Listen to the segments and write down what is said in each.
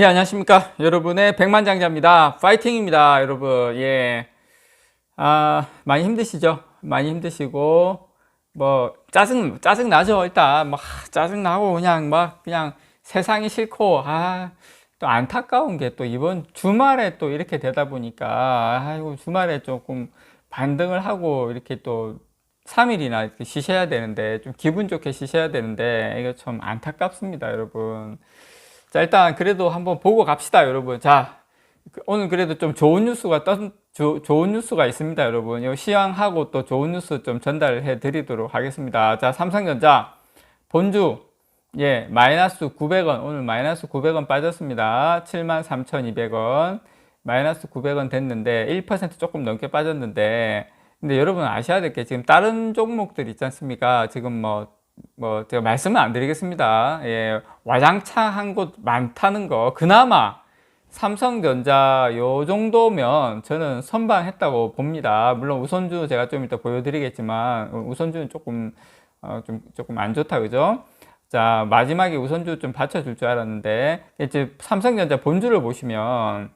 예, 안녕하십니까. 여러분의 백만장자입니다. 파이팅입니다, 여러분. 예. 아, 많이 힘드시죠? 많이 힘드시고, 뭐, 짜증, 짜증 나죠? 일단, 막, 짜증 나고, 그냥, 막, 그냥 세상이 싫고, 아, 또 안타까운 게 또 이번 주말에 또 이렇게 되다 보니까, 아이고, 주말에 조금 반등을 하고, 이렇게 또 3일이나 이렇게 쉬셔야 되는데, 좀 기분 좋게 쉬셔야 되는데, 이거 좀 안타깝습니다, 여러분. 자, 일단 그래도 한번 보고 갑시다, 여러분. 자, 그 오늘 그래도 좀 좋은 뉴스가 떴, 조, 좋은 뉴스가 있습니다, 여러분. 이 시황하고 또 좋은 뉴스 좀 전달해 드리도록 하겠습니다. 자, 삼성전자 본주 예, 마이너스 900원. 오늘 마이너스 900원 빠졌습니다. 73,200원. 마이너스 900원 됐는데 1% 조금 넘게 빠졌는데 근데 여러분 아셔야 될 게 지금 다른 종목들 있지 않습니까? 지금 뭐 뭐 제가 말씀은 안 드리겠습니다. 예, 와장창 한 곳 많다는 거 그나마 삼성전자 요 정도면 저는 선방했다고 봅니다. 물론 우선주 제가 좀 이따 보여드리겠지만 우선주는 조금 어, 좀 조금 안 좋다 그죠? 자 마지막에 우선주 좀 받쳐줄 줄 알았는데 이제 삼성전자 본주를 보시면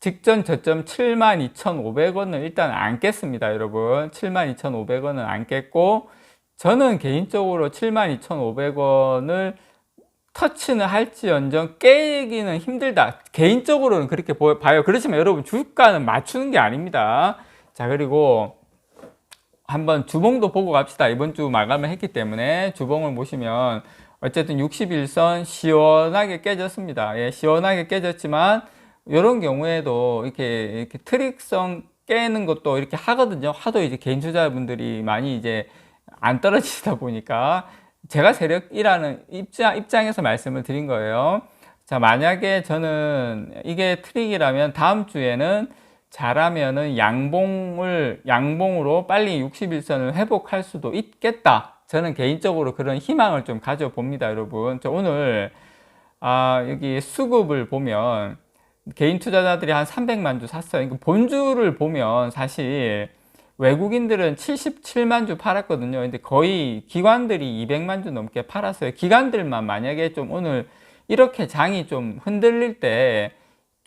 직전 저점 72,500원을 일단 안 깼습니다, 여러분. 72,500원은 안 깼고 저는 개인적으로 72,500원을 터치는 할지언정 깨기는 힘들다. 개인적으로는 그렇게 봐요. 그렇지만 여러분 주가는 맞추는 게 아닙니다. 자 그리고 한번 주봉도 보고 갑시다. 이번 주 마감을 했기 때문에 주봉을 보시면 어쨌든 61선 시원하게 깨졌습니다. 예, 시원하게 깨졌지만 이런 경우에도 이렇게, 이렇게 트릭성 깨는 것도 이렇게 하거든요. 하도 이제 개인 투자분들이 많이 이제 안 떨어지다 보니까 제가 세력이라는 입장, 입장에서 말씀을 드린 거예요. 자, 만약에 저는 이게 트릭이라면 다음 주에는 잘하면은 양봉을, 양봉으로 빨리 61선을 회복할 수도 있겠다. 저는 개인적으로 그런 희망을 좀 가져봅니다, 여러분. 저 오늘, 아, 여기 수급을 보면 개인 투자자들이 한 300만 주 샀어요. 그러니까 본주를 보면 사실 외국인들은 77만 주 팔았거든요. 근데 거의 기관들이 200만 주 넘게 팔았어요. 기관들만 만약에 좀 오늘 이렇게 장이 좀 흔들릴 때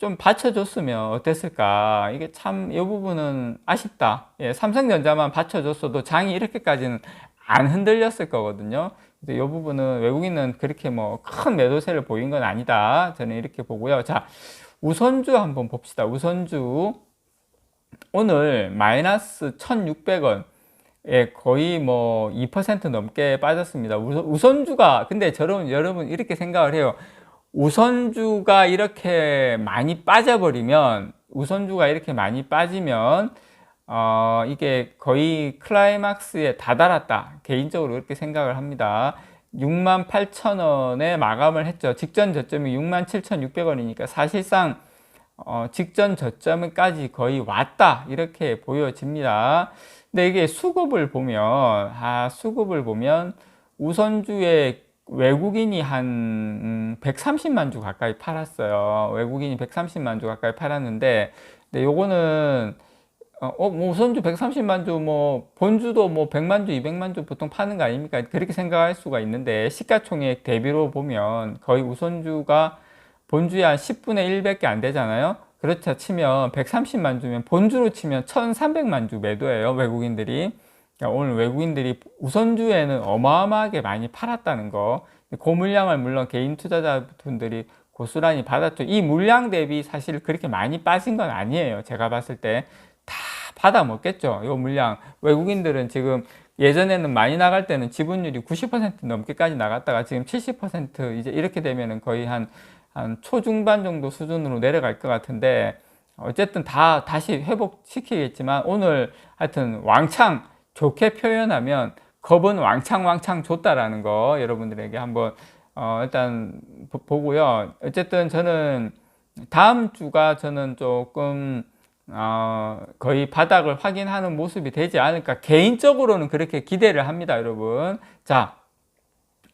좀 받쳐줬으면 어땠을까. 이게 참, 이 부분은 아쉽다. 예, 삼성전자만 받쳐줬어도 장이 이렇게까지는 안 흔들렸을 거거든요. 이 부분은 외국인은 그렇게 뭐 큰 매도세를 보인 건 아니다. 저는 이렇게 보고요. 자, 우선주 한번 봅시다. 우선주. 오늘 마이너스 1,600원. 예, 거의 뭐 2% 넘게 빠졌습니다. 우선, 주가 근데 저런, 여러분 이렇게 생각을 해요. 우선주가 이렇게 많이 빠져버리면, 우선주가 이렇게 많이 빠지면, 어, 이게 거의 클라이막스에 다다랐다. 개인적으로 그렇게 생각을 합니다. 6만 8천 원에 마감을 했죠. 직전 저점이 6만 7,600원이니까 사실상 어, 직전 저점까지 거의 왔다 이렇게 보여집니다. 근데 이게 수급을 보면 아 수급을 보면 우선주에 외국인이 한 130만 음, 주 가까이 팔았어요. 외국인이 130만 주 가까이 팔았는데 근데 요거는 어, 어, 뭐 우선주 130만 주, 뭐 본주도 뭐 100만 주, 200만 주 보통 파는 거 아닙니까? 그렇게 생각할 수가 있는데 시가총액 대비로 보면 거의 우선주가 본주에 한 10분의 1밖에 안 되잖아요. 그렇다 치면 130만 주면 본주로 치면 1300만 주 매도예요. 외국인들이. 그러니까 오늘 외국인들이 우선주에는 어마어마하게 많이 팔았다는 거. 그 물량을 물론 개인 투자자분들이 고스란히 받았죠. 이 물량 대비 사실 그렇게 많이 빠진 건 아니에요. 제가 봤을 때. 다 받아 먹겠죠. 이 물량. 외국인들은 지금 예전에는 많이 나갈 때는 지분율이 90% 넘게까지 나갔다가 지금 70% 이제 이렇게 되면은 거의 한, 한 초중반 정도 수준으로 내려갈 것 같은데 어쨌든 다 다시 회복시키겠지만 오늘 하여튼 왕창 좋게 표현하면 겁은 왕창 왕창 줬다라는 거 여러분들에게 한번 어 일단 보고요. 어쨌든 저는 다음 주가 저는 조금 어, 거의 바닥을 확인하는 모습이 되지 않을까 개인적으로는 그렇게 기대를 합니다 여러분 자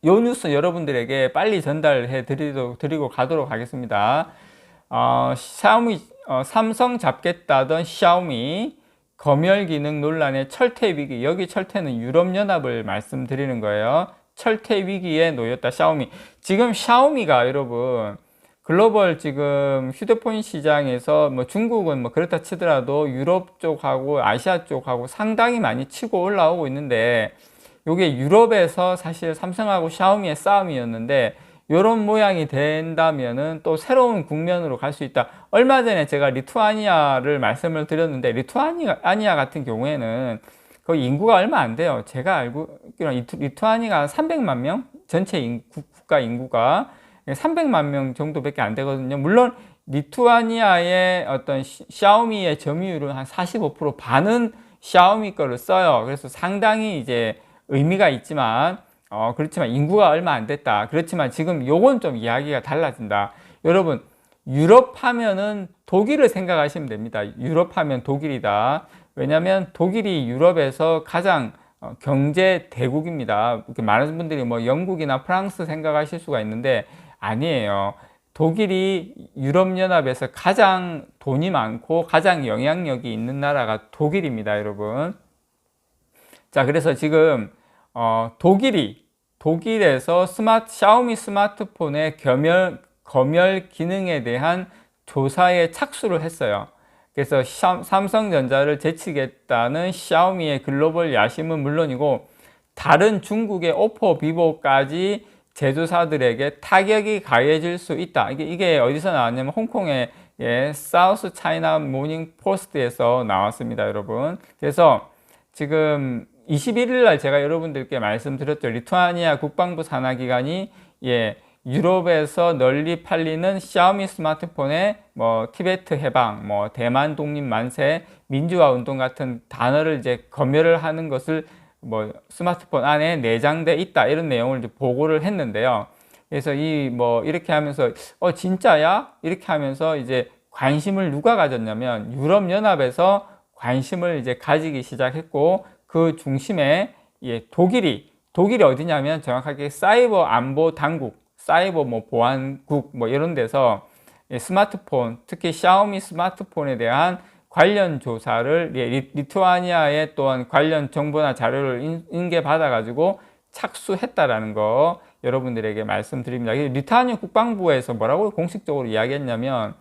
요 뉴스 여러분들에게 빨리 전달해 드리도, 드리고 가도록 하겠습니다. 어, 샤오미 어, 삼성 잡겠다던 샤오미 검열 기능 논란의 철퇴 위기. 여기 철퇴는 유럽연합을 말씀드리는 거예요. 철퇴 위기에 놓였다 샤오미. 지금 샤오미가 여러분 글로벌 지금 휴대폰 시장에서 뭐 중국은 뭐 그렇다 치더라도 유럽 쪽하고 아시아 쪽하고 상당히 많이 치고 올라오고 있는데 요게 유럽에서 사실 삼성하고 샤오미의 싸움이었는데 이런 모양이 된다면은 또 새로운 국면으로 갈 수 있다. 얼마 전에 제가 리투아니아를 말씀을 드렸는데 리투아니아 같은 경우에는 그 인구가 얼마 안 돼요. 제가 알고 있기로는 리투아니아가 300만 명 전체 인구, 국가 인구가 300만 명 정도밖에 안 되거든요. 물론 리투아니아의 어떤 샤오미의 점유율은 한 45% 반은 샤오미 거를 써요. 그래서 상당히 이제 의미가 있지만 어 그렇지만 인구가 얼마 안 됐다. 그렇지만 지금 요건 좀 이야기가 달라진다. 여러분 유럽 하면은 독일을 생각하시면 됩니다. 유럽 하면 독일이다. 왜냐하면 독일이 유럽에서 가장 어, 경제 대국입니다. 많은 분들이 뭐 영국이나 프랑스 생각하실 수가 있는데 아니에요. 독일이 유럽연합에서 가장 돈이 많고 가장 영향력이 있는 나라가 독일입니다, 여러분. 자, 그래서 지금 어, 독일이 독일에서 스마트 샤오미 스마트폰의 겸열 검열 기능에 대한 조사에 착수를 했어요. 그래서 삼성전자를 제치겠다는 샤오미의 글로벌 야심은 물론이고 다른 중국의 오포, 비보까지 제조사들에게 타격이 가해질 수 있다. 이게, 이게 어디서 나왔냐면 홍콩의 예, 사우스 차이나 모닝 포스트에서 나왔습니다, 여러분. 그래서 지금 21일 날 제가 여러분들께 말씀드렸죠. 리투아니아 국방부 산하기관이 예, 유럽에서 널리 팔리는 샤오미 스마트폰에 뭐 티베트 해방, 뭐 대만 독립 만세, 민주화 운동 같은 단어를 이제 검열을 하는 것을 뭐 스마트폰 안에 내장돼 있다 이런 내용을 이제 보고를 했는데요. 그래서 이 뭐 이렇게 하면서 어 진짜야 이렇게 하면서 이제 관심을 누가 가졌냐면 유럽 연합에서 관심을 이제 가지기 시작했고 그 중심에 예, 독일이 독일이 어디냐면 정확하게 사이버 안보 당국, 사이버 뭐 보안국 뭐 이런 데서 예, 스마트폰 특히 샤오미 스마트폰에 대한 관련 조사를 예, 리투아니아의 또한 관련 정보나 자료를 인계 받아 가지고 착수했다라는 거 여러분들에게 말씀드립니다. 리투아니아 국방부에서 뭐라고 공식적으로 이야기했냐면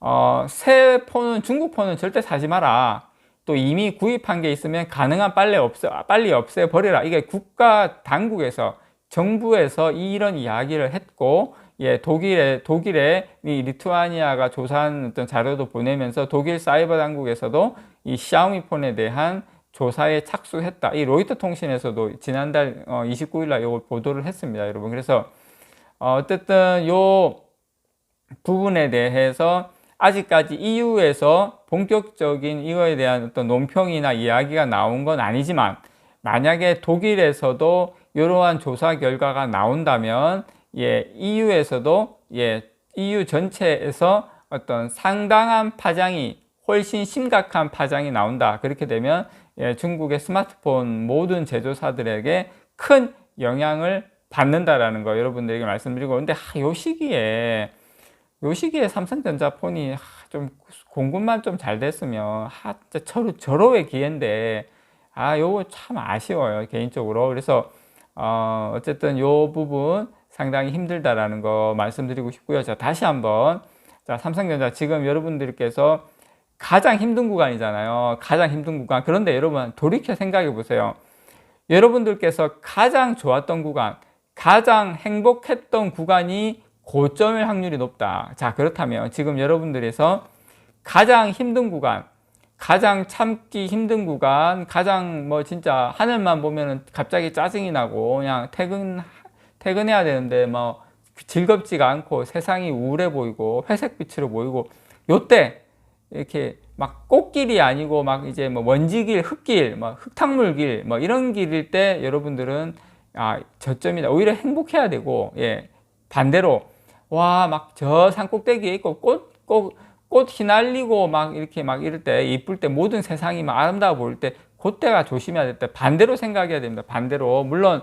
어, 새 폰은 중국 폰은 절대 사지 마라. 또 이미 구입한 게 있으면 가능한 빨리 없애 빨리 없애 버려라. 이게 국가 당국에서 정부에서 이런 이야기를 했고 예, 독일에, 독일에 이 리투아니아가 조사한 어떤 자료도 보내면서 독일 사이버 당국에서도 이 샤오미 폰에 대한 조사에 착수했다. 이 로이터 통신에서도 지난달 어, 29일 날 이걸 보도를 했습니다, 여러분. 그래서 어, 어쨌든 요 부분에 대해서 아직까지 EU에서 본격적인 이거에 대한 어떤 논평이나 이야기가 나온 건 아니지만 만약에 독일에서도 이러한 조사 결과가 나온다면 예, EU에서도 예, EU 전체에서 어떤 상당한 파장이 훨씬 심각한 파장이 나온다. 그렇게 되면 예, 중국의 스마트폰 모든 제조사들에게 큰 영향을 받는다라는 거 여러분들에게 말씀드리고 근데 하, 요 시기에 요 시기에 삼성전자 폰이 하, 좀 공급만 좀 잘 됐으면 하, 저로 저로의 기회인데 아 요거 참 아쉬워요 개인적으로 그래서 어, 어쨌든 요 부분 상당히 힘들다라는 거 말씀드리고 싶고요. 자, 다시 한번. 자, 삼성전자 지금 여러분들께서 가장 힘든 구간이잖아요. 가장 힘든 구간. 그런데 여러분 돌이켜 생각해 보세요. 여러분들께서 가장 좋았던 구간, 가장 행복했던 구간이 고점일 확률이 높다. 자, 그렇다면 지금 여러분들에서 가장 힘든 구간, 가장 참기 힘든 구간, 가장 뭐 진짜 하늘만 보면은 갑자기 짜증이 나고 그냥 퇴근 퇴근해야 되는데 뭐 즐겁지가 않고 세상이 우울해 보이고 회색빛으로 보이고 요때 이렇게 막 꽃길이 아니고 막 이제 뭐 먼지길, 흙길, 뭐 흙탕물길 뭐 이런 길일 때 여러분들은 아 저점이다. 오히려 행복해야 되고 예 반대로 와 막 저 산 꼭대기에 있고 꽃꽃 꽃 휘날리고 막 이렇게 막 이럴 때 이쁠 때 모든 세상이 막 아름다워 보일 때 그때가 조심해야 될 때 반대로 생각해야 됩니다. 반대로 물론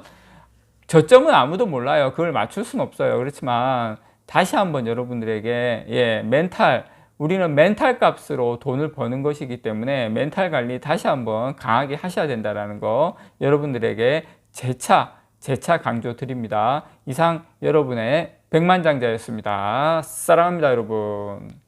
저점은 아무도 몰라요. 그걸 맞출 수는 없어요. 그렇지만 다시 한번 여러분들에게 예, 멘탈 우리는 멘탈 값으로 돈을 버는 것이기 때문에 멘탈 관리 다시 한번 강하게 하셔야 된다라는 거 여러분들에게 재차 재차 강조드립니다. 이상 여러분의 백만장자였습니다. 사랑합니다, 여러분.